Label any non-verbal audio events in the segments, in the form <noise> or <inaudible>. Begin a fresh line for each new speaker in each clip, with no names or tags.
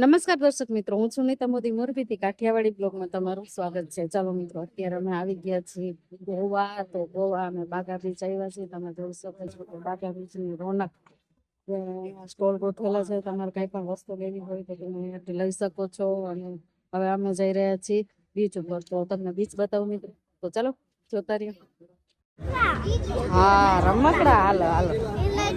નમસ્કાર દર્શક મિત્રો, હું છું નીતા મોદી, મોરબીથી કાઠિયાવાડી બ્લોગમાં તમારું સ્વાગત છે. ચાલો મિત્રો, અત્યારે અમે આવી ગયા છીએ ગોવા. તો ગોવા અમે બાગા બીચ આવ્યા છીએ. તમે જોઈ શકો છો કે બાગા બીચની રોનક સ્ટોલ ગોઠવેલા છે. તમારે કઈ પણ વસ્તુ લેવી હોય તો તમે લઈ શકો છો. અને હવે અમે જઈ રહ્યા છીએ બીચ ઉપર. તો તમને બીચ બતાવું મિત્રો. તો ચાલો, જોતા રહ્યો હા, રમકડા, હાલો હાલો.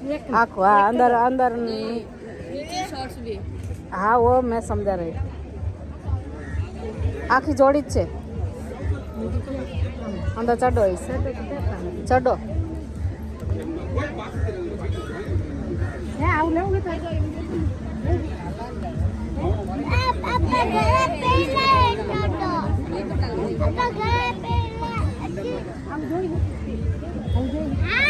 આખું હા અંદર અંદર હા ઓ મેં સમજા આખી જોડી જ છે અંદર ચડો ચડો આમ જોઈ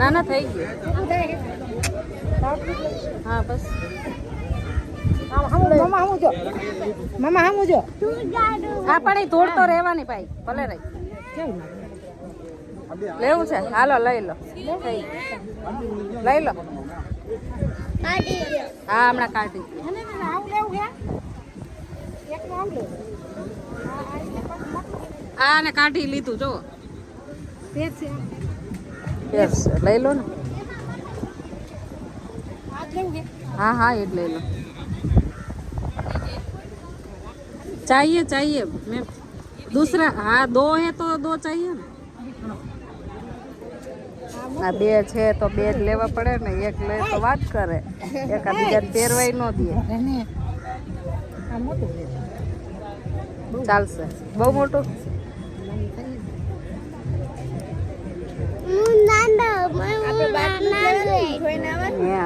ના ના થઈ ગયું. હા, બસ.
મામા હામું
હા પણ એ તોડતો રહેવાની ભાઈ, ભલે રહી. લેવું છે? હાલો, લઈ લો. લઈ લો. હા, હમણાં કાઢી. આ ને કાઢી લીધું જો
તે છે
યસ લઈ લો ને
આ જ લેવું હે
हाँ हाँ ये ले लो चाहिए चाहिए मैं दूसरा हाँ दो है तो दो चाहिए ને આ બે છે તો બે જ લેવા પડે ને એક લે તો વાત કરે એક બીજા પહેરવાય ન દે
એને આ મોટું લે
ચાલશે બહુ મોટું હે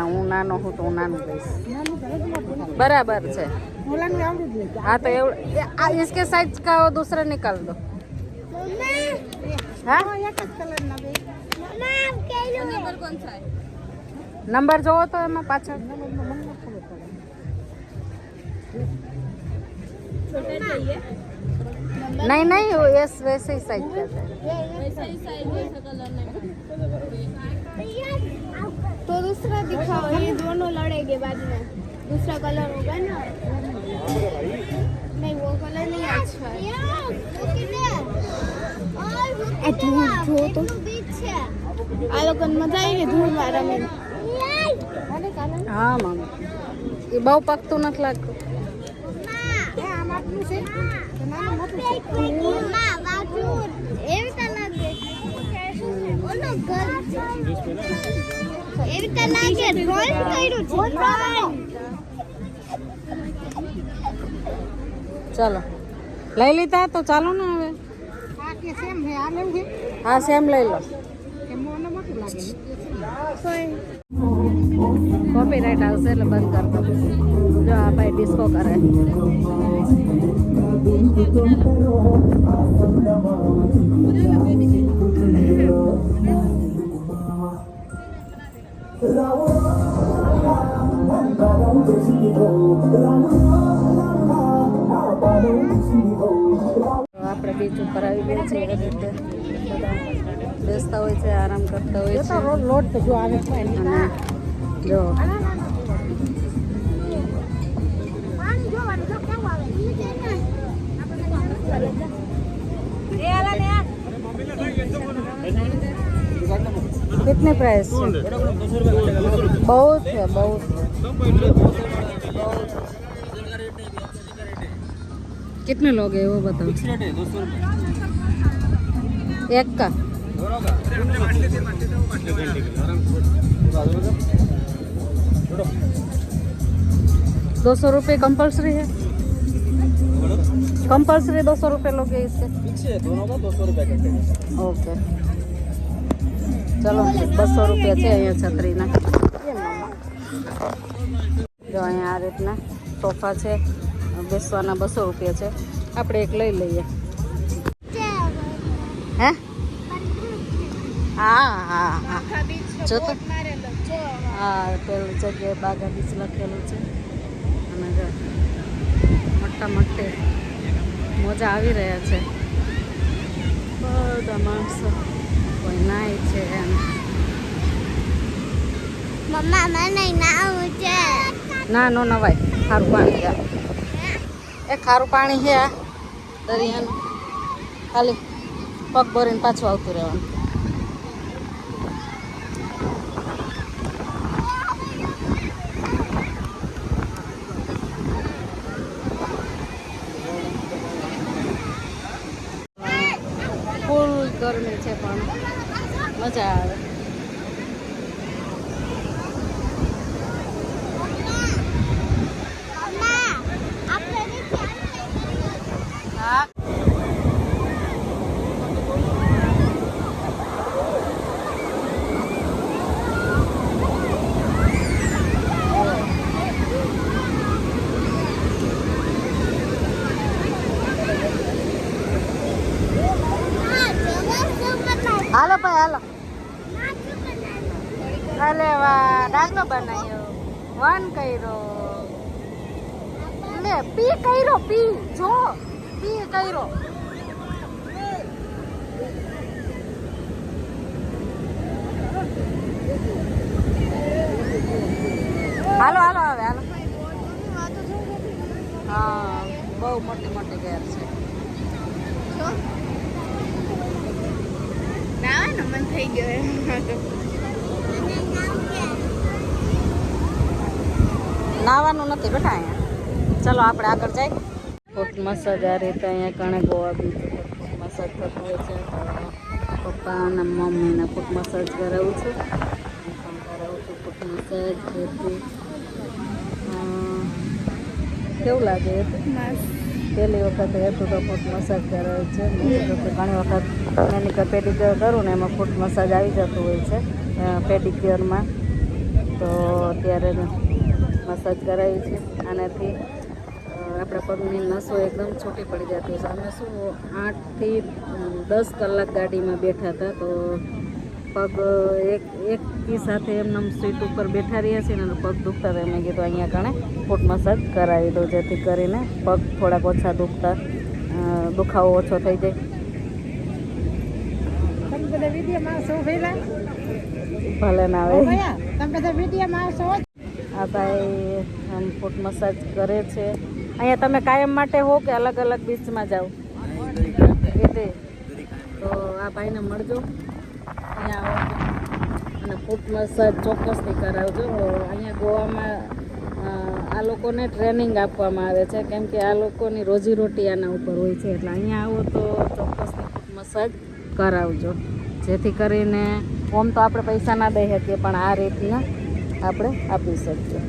હું નાનો હું તો હું નાનું લઈશ
નાનું તો હજી મોટું ના
બરાબર છે
ઓલાનું આવડું જ લેજો
हाँ तो एवढं ये- आ, इसके साइज का वो दूसरा निकाल दो हाँ
આ એક જ કલરના બે
नंबर कौन सा है
નંબર જોવો તો એમાં પાછળ
નંબરમાં મને ન ખબર પડે
छोटे चाहिए
नहीं नहीं वो ये वैसे ही साइज का है
वैसा ही साइज वैसा कलर नहीं
तो दूसरा दिखाओ ये दोनों लड़ेंगे बाद में दूसरा कलर होगा ना नहीं वो कलर नहीं अच्छा है आ धूल जो तो આ લોકોને મજા આવી ને ધૂળમાં રમીને
હા મમ્મી એ બહુ પકતું નથી લાગતું
એવી તો લાગે ડ્રોઈંગ કર્યું છે ડ્રોઈંગ
ચલો લઈ લીધા તો ચાલો ને હવે
આ કે સેમ હે આ લેવું હે
હા સેમ લઈ લો
કે મોને મોટું લાગે
કોપી રાઈટ આવશે એટલે બંધ કરી દો જો આ ભાઈ ડિસ્કો કરે આપણે બીચ ઉપર આવી ગયા રીતે બેસતા હોય છે આરામ કરતા હોય છે
તો જો આવે છે.
જો कितने प्राइस बहुत है बहुत कितने लोग हैं वो बताओ? एक का। दो सौ रुपये कंपल्सरी है। कंपल्सरी दो सौ रुपये लोगे इससे।
दो सौ
ओके ચલો, બસો રૂપિયા છે અહીંયા છત્રીના. જો અહીંયા આ રીતના સોફા છે, બેસવાના બસો રૂપિયા છે. આપણે એક લઈ લઈએ. હે? હા હા હા. જો હા, પેલું જગ્યાએ બાગા બીચ લખેલું છે. અને જો, મોટા મોટે મોજા આવી રહ્યા છે. બધા માણસો. કોઈ નાય છે એમ.
મમ્મા મને નાવું છે.
ના નો નવાય. ખારું પાણી છે. એ ખારું પાણી છે દરિયાનું. ખાલી પગ ભરીને પાછું આવતું રહેવાનું. ગરમી છે પણ મજા આવે
મમ્મા આપણે
હા હાલો ભાઈ હાલો અલે વાહ ડાકલો બનાવ્યો વન કર્યો લે પી કર્યો પી. જો પી કર્યો. હાલો હાલો હવે હાલો. હા બહુ મોટી મોટી ઘેર છે.
ના મન થઈ ગયો <laughs>
નાવાનું નથી બેઠા અહીંયા. ચલો આપણે આગળ જઈએ. ફૂટ મસાજ આ રીતે અહીંયા કણે ગોવા બીચ ફૂટ મસાજ થતું હોય છે પપ્પા અને મમ્મીને ફૂટ મસાજ કરાવું છું. કરાવું છું ફૂટ મસાજ કેવું લાગે પહેલી વખત હેતુ તો ફૂટ મસાજ કરાવે છે. ઘણી વખત ઘણી વખત મેનિક્યોર પેડિક્યોર કરું ને એમાં ફૂટ મસાજ આવી જતું હોય છે પેડિક્યોરમાં તો અત્યારે મસાજ કરાવી છે. આનાથી આપણા પગની નસો એકદમ છૂટી પડી જતી છે અમે શું આઠથી દસ કલાક ગાડીમાં બેઠા હતા તો પગ એક એકી સાથે એમને સીટ ઉપર બેઠા રહ્યા છીએ ને પગ દુખતા હતા. મેં કીધું અહીંયા કણે ફૂટ મસાજ કરાવી દો જેથી કરીને પગ થોડાક ઓછા દુખતા દુખાવો ઓછો થઈ જાય.
તમે બધા વિડીયોમાં આવશો
ભલે? ના આવે
તમે બધા વિડીયોમાં આવશો
આ ભાઈ આમ ફૂટ મસાજ કરે છે. અહીંયા તમે કાયમ માટે હો કે અલગ અલગ બીચમાં જાઓ? એટલે તો આ ભાઈને મળજો. અહીંયા આવો. અને ફૂટ મસાજ ચોક્કસથી કરાવજો. અહીંયા ગોવામાં આ લોકોને ટ્રેનિંગ આપવામાં આવે છે. કેમ કે આ લોકોની રોજીરોટી આના ઉપર હોય છે. એટલે અહીંયા આવો તો ચોક્કસથી ફૂટ મસાજ કરાવજો. જેથી કરીને ઓમ તો આપણે પૈસા ના દઈ શકીએ પણ આ રીતના આપણે આપી શકીએ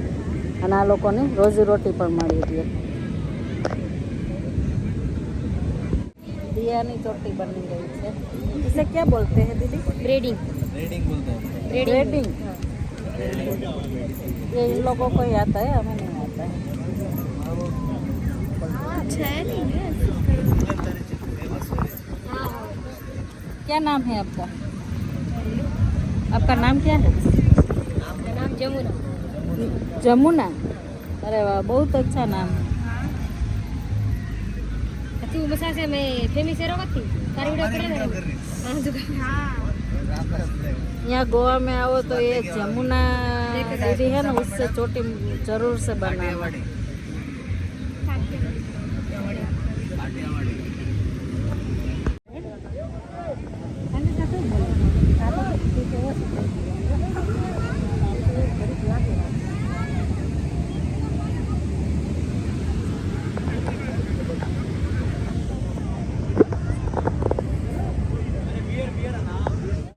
અને આ લોકોને રોજીરોટી પણ મળી રહે દિયાની ચોટી બની ગઈ છે इसे क्या बोलते हैं दीदी
ब्रेडिंग
रेटिंग बोलते हैं
ग्रेडिंग ये इन लोगों को ही आता है हमें नहीं आता है क्या नाम है आपका आपका नाम क्या है
नाम जमुना
जमुना अरे वाह बहुत अच्छा नाम है
તું મસાજ મેં ફેમી સેરો હતી તારી વિડિયો પડે ને હા દુકાન
यहाँ गोवा में आओ तो ये जमुना दीदी है ना उससे छोटी जरूर से बनाना